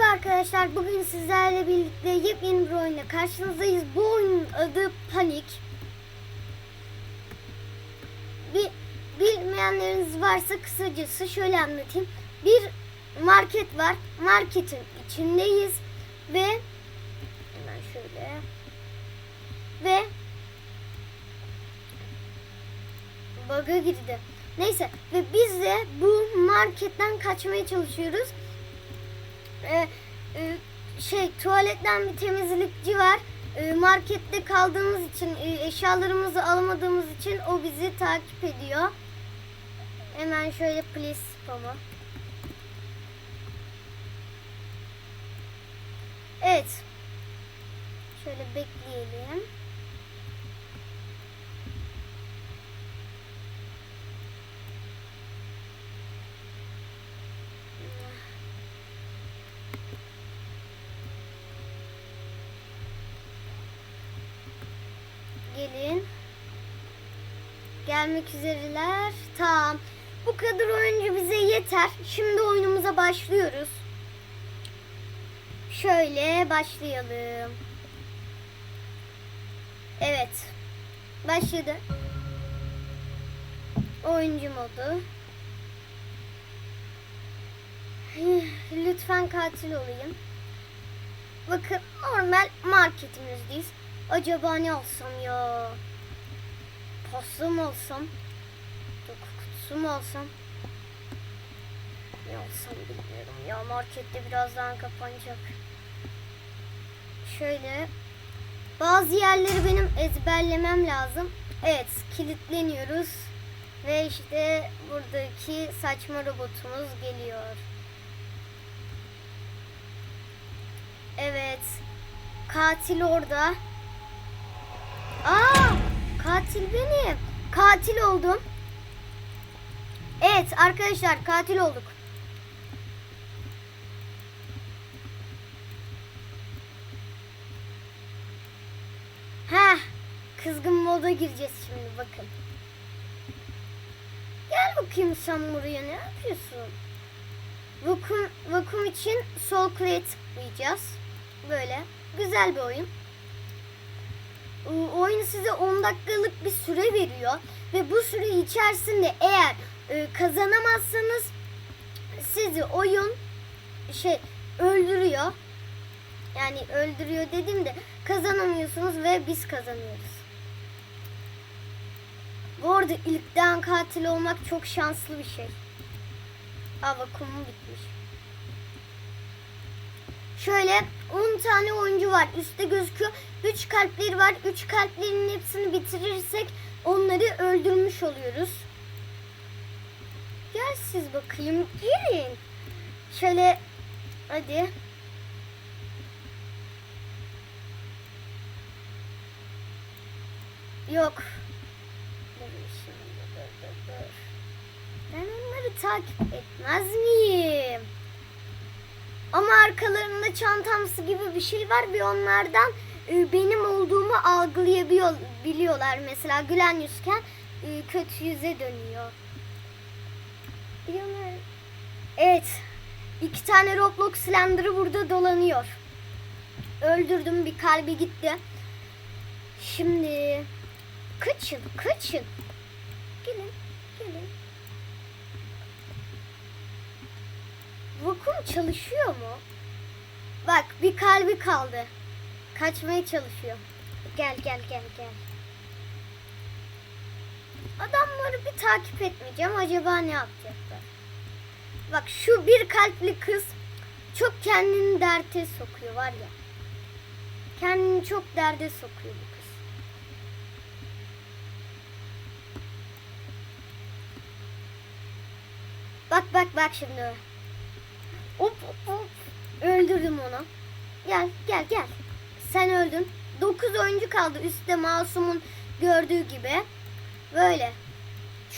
Merhaba arkadaşlar. Bugün sizlerle birlikte yepyeni bir oyunla karşınızdayız. Bu oyunun adı Panik. Bir bilmeyenleriniz varsa kısacası şöyle anlatayım. Bir market var. Marketin içindeyiz ve hemen şöyle ve bug'a girdi. Neyse ve biz de bu marketten kaçmaya çalışıyoruz. Ee, e, şey tuvaletten bir temizlikçi var. Ee, markette kaldığımız için e, eşyalarımızı alamadığımız için o bizi takip ediyor. Hemen şöyle please baba. Evet. Şöyle bekleyelim. Gelin. Gelmek üzereler. Tamam. Bu kadar oyuncu bize yeter. Şimdi oyunumuza başlıyoruz. Şöyle başlayalım. Evet. Başladı. Oyuncu modu. Lütfen katil olayım. Bakın normal marketimizdeyiz. Acaba ne alsam ya? Pasta mı alsam? Yok kutusu mu alsam? Ne alsam bilmiyorum ya. Markette birazdan kapanacak. Şöyle. Bazı yerleri benim ezberlemem lazım. Evet kilitleniyoruz. Ve işte buradaki saçma robotumuz geliyor. Evet. Katil orada. Aa, katil benim. Katil oldum. Evet arkadaşlar katil olduk. Heh, kızgın moda gireceğiz şimdi bakın. Gel bakayım sen buraya ne yapıyorsun? Vakum, vakum için sol kliğe tıklayacağız. Böyle. Güzel bir oyun. Oyun size 10 dakikalık bir süre veriyor. Ve bu süre içerisinde eğer e, kazanamazsanız sizi oyun şey öldürüyor. Yani öldürüyor dediğimde kazanamıyorsunuz ve biz kazanıyoruz. Bu arada ilkten katil olmak çok şanslı bir şey. Aa vakumum bitmiş. Şöyle 10 tane oyuncu var. Üstte gözüküyor. 3 kalpleri var. 3 kalplerin hepsini bitirirsek onları öldürmüş oluyoruz. Gel siz bakayım. Gelin. Şöyle hadi. Yok. Ben onları takip etmez miyim? Ama arkalarında çantamsı gibi bir şey var ve onlardan e, benim olduğumu algılayabiliyor biliyorlar. Mesela gülen yüzken e, kötü yüze dönüyor. Evet. iki tane Roblox Slender'ı burada dolanıyor. Öldürdüm bir kalbi gitti. Şimdi kaçın kaçın. Gelin. Vakum çalışıyor mu? Bak bir kalbi kaldı. Kaçmaya çalışıyor. Gel gel gel gel. Adamları bir takip etmeyeceğim. Acaba ne yapacaklar? Bak şu bir kalpli kız çok kendini derte sokuyor var ya. Kendini çok derde sokuyor bu kız. Bak bak bak şimdi. Hop hop hop. Öldürdüm onu. Gel gel gel. Sen öldün. 9 oyuncu kaldı üstte masumun gördüğü gibi. Böyle.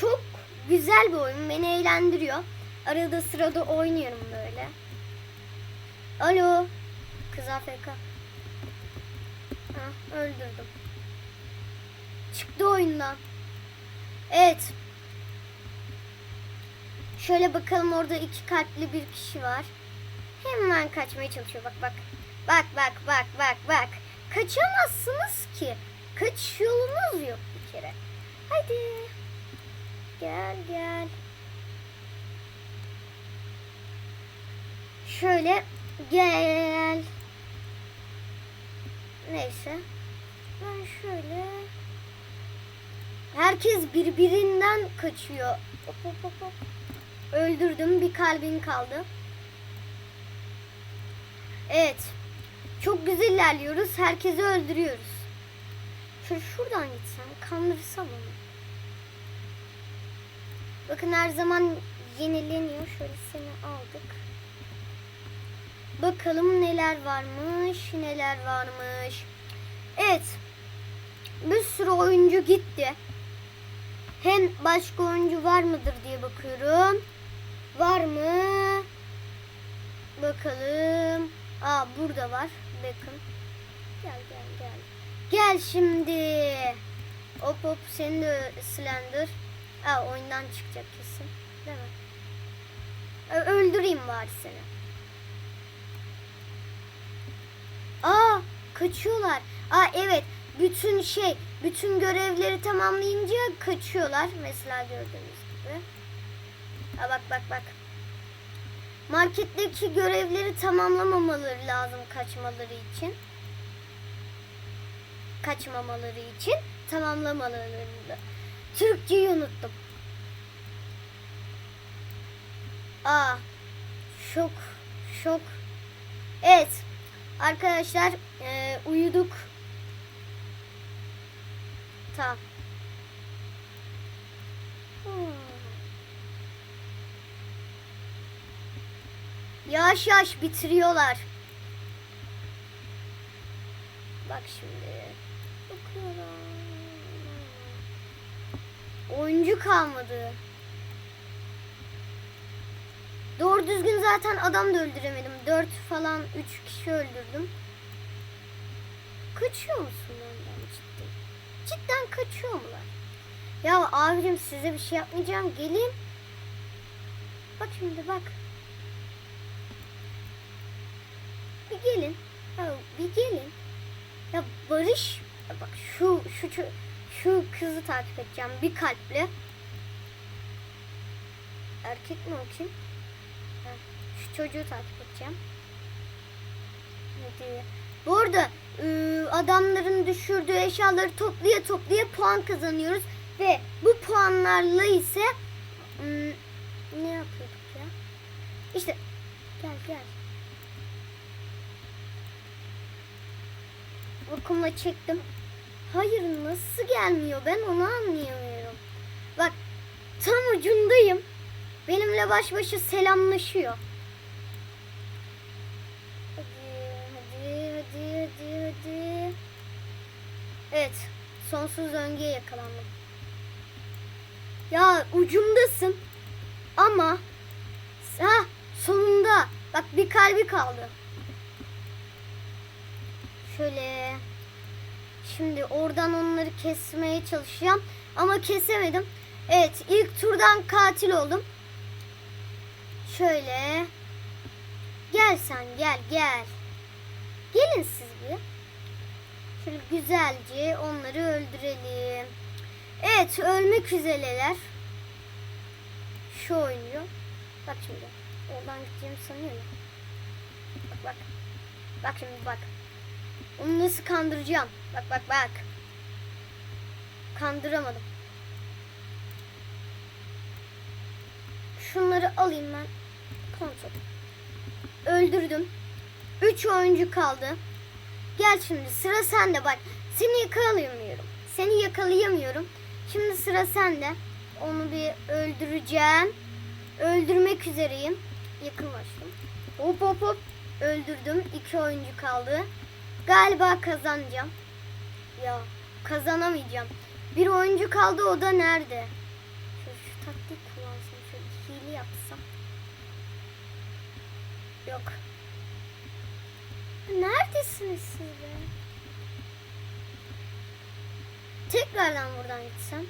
Çok güzel bir oyun. Beni eğlendiriyor. Arada sırada oynuyorum böyle. Alo. Kız AFK. Ha, öldürdüm. Çıktı oyundan. Evet. Şöyle bakalım orada iki kalpli bir kişi var. Hemen kaçmaya çalışıyor. Bak bak. Bak bak bak bak bak. Kaçamazsınız ki. Kaçış yolunuz yok bir kere. Hadi. Gel gel. Şöyle gel. Neyse. Ben şöyle Herkes birbirinden kaçıyor. Hop hop hop hop. Öldürdüm. Bir kalbin kaldı. Evet. Çok güzel ilerliyoruz. Herkesi öldürüyoruz. Şöyle şuradan gitsem. Kandırsam onu. Bakın her zaman yenileniyor. Şöyle seni aldık. Bakalım neler varmış. Neler varmış. Evet. Bir sürü oyuncu gitti. Hem başka oyuncu var mıdır diye bakıyorum. Var mı? Bakalım. Aa burada var. Bakın. Gel gel gel. Gel şimdi. Hop hop seni de Slender. Aa oyundan çıkacak kesin. Değil mi? Öldüreyim bari seni. Aa kaçıyorlar. Aa evet bütün şey bütün görevleri tamamlayınca kaçıyorlar. Mesela gördüğünüz gibi. Aa bak bak bak. Marketteki görevleri tamamlamamaları lazım kaçmaları için. Kaçmamaları için tamamlamaları. Türkçeyi unuttum. Aa şok şok. Evet arkadaşlar e, uyuduk. Tamam. Yavaş yavaş bitiriyorlar. Bak şimdi. Oyuncu kalmadı. Doğru düzgün zaten adam da öldüremedim. Dört falan üç kişi öldürdüm. Kaçıyor musun benden cidden? Cidden kaçıyor mular? Ya abicim size bir şey yapmayacağım. Gelin. Bak şimdi bak. Gelin. Ya bir gelin. Ya Barış ya bak şu şu ço- şu kızı takip edeceğim bir kalple. Erkek mi o kim? Ha, Şu çocuğu takip edeceğim. Hadi. Bu arada ıı, adamların düşürdüğü eşyaları toplaya toplaya puan kazanıyoruz. Ve bu puanlarla ise ım, ne yapıyorduk ya? İşte gel gel. Okuma çektim. Hayır nasıl gelmiyor ben onu anlayamıyorum. Bak tam ucundayım. Benimle baş başa selamlaşıyor. Hadi hadi hadi hadi hadi. Evet sonsuz döngüye yakalandım. Ya ucumdasın ama ha sonunda bak bir kalbi kaldı. Şöyle şimdi oradan onları kesmeye çalışacağım ama kesemedim. Evet ilk turdan katil oldum. Şöyle gel sen gel gel. Gelin siz bir. Şöyle güzelce onları öldürelim. Evet ölmek üzereler. Şu oynuyor. Bak şimdi. Oradan gideceğimi sanıyor ya. Bak bak. Bak şimdi bak. Onu nasıl kandıracağım? Bak bak bak. Kandıramadım. Şunları alayım ben. Kontrol. Öldürdüm. Üç oyuncu kaldı. Gel şimdi sıra sende bak. Seni yakalayamıyorum. Seni yakalayamıyorum. Şimdi sıra sende. Onu bir öldüreceğim. Öldürmek üzereyim. Yakınlaştım. Hop hop hop. Öldürdüm. İki oyuncu kaldı. Galiba kazanacağım. Ya kazanamayacağım. Bir oyuncu kaldı o da nerede? Şöyle şu taktik kullansam. Şöyle hile yapsam. Yok. Neredesiniz siz be? Tekrardan buradan gitsem.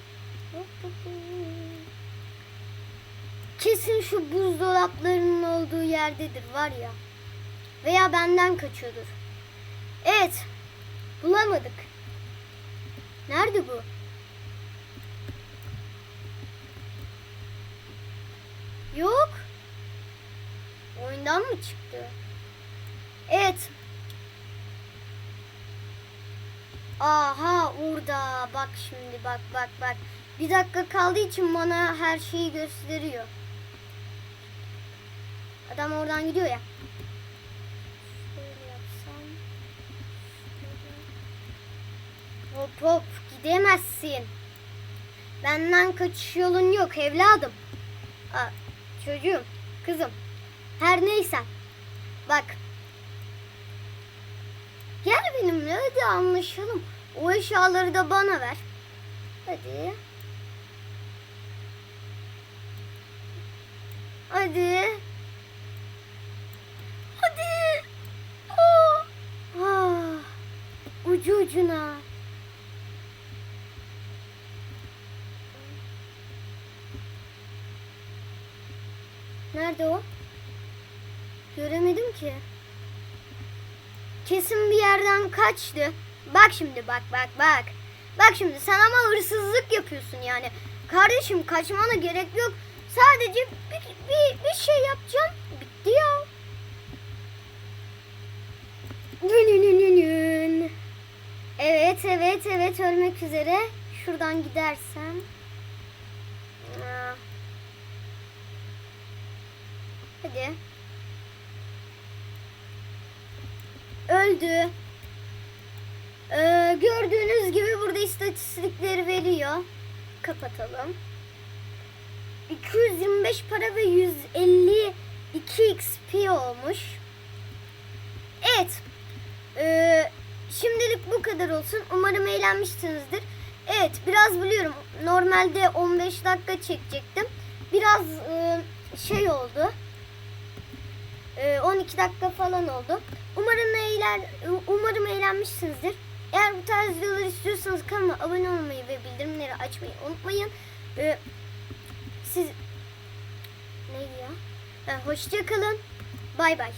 Kesin şu buzdolaplarının olduğu yerdedir var ya. Veya benden kaçıyordur. Evet. Bulamadık. Nerede bu? Yok. Oyundan mı çıktı? Evet. Aha orada. Bak şimdi bak bak bak. Bir dakika kaldığı için bana her şeyi gösteriyor. Adam oradan gidiyor ya. Şöyle yapsam. şöyle. Hop hop gidemezsin. Benden kaçış yolun yok evladım. Aa, çocuğum, kızım. Her neyse. Bak. Gel benimle hadi anlaşalım. O eşyaları da bana ver. Hadi. Hadi. Hadi. Oh. Ah. Ucu ucuna. Nerede o? Göremedim ki. Kesin bir yerden kaçtı. Bak şimdi bak bak bak. Bak şimdi sen ama hırsızlık yapıyorsun yani. Kardeşim kaçmana gerek yok. Sadece bir, bir, bir şey yapacağım. Bitti ya. Evet evet evet ölmek üzere. Şuradan gidersem. Hadi. Öldü. Ee, gördüğünüz gibi burada istatistikleri veriyor. Kapatalım. 225 para ve 152 XP olmuş. Evet. Ee, şimdilik bu kadar olsun. Umarım eğlenmişsinizdir. Evet biraz biliyorum. Normalde 15 dakika çekecektim. Biraz e, şey oldu. Ee, 12 dakika falan oldu. Umarım eğlen umarım eğlenmişsinizdir. Eğer bu tarz videolar istiyorsanız kanalıma abone olmayı ve bildirimleri açmayı unutmayın. Ee, siz neydi ya? Hoşça kalın. Bay bay.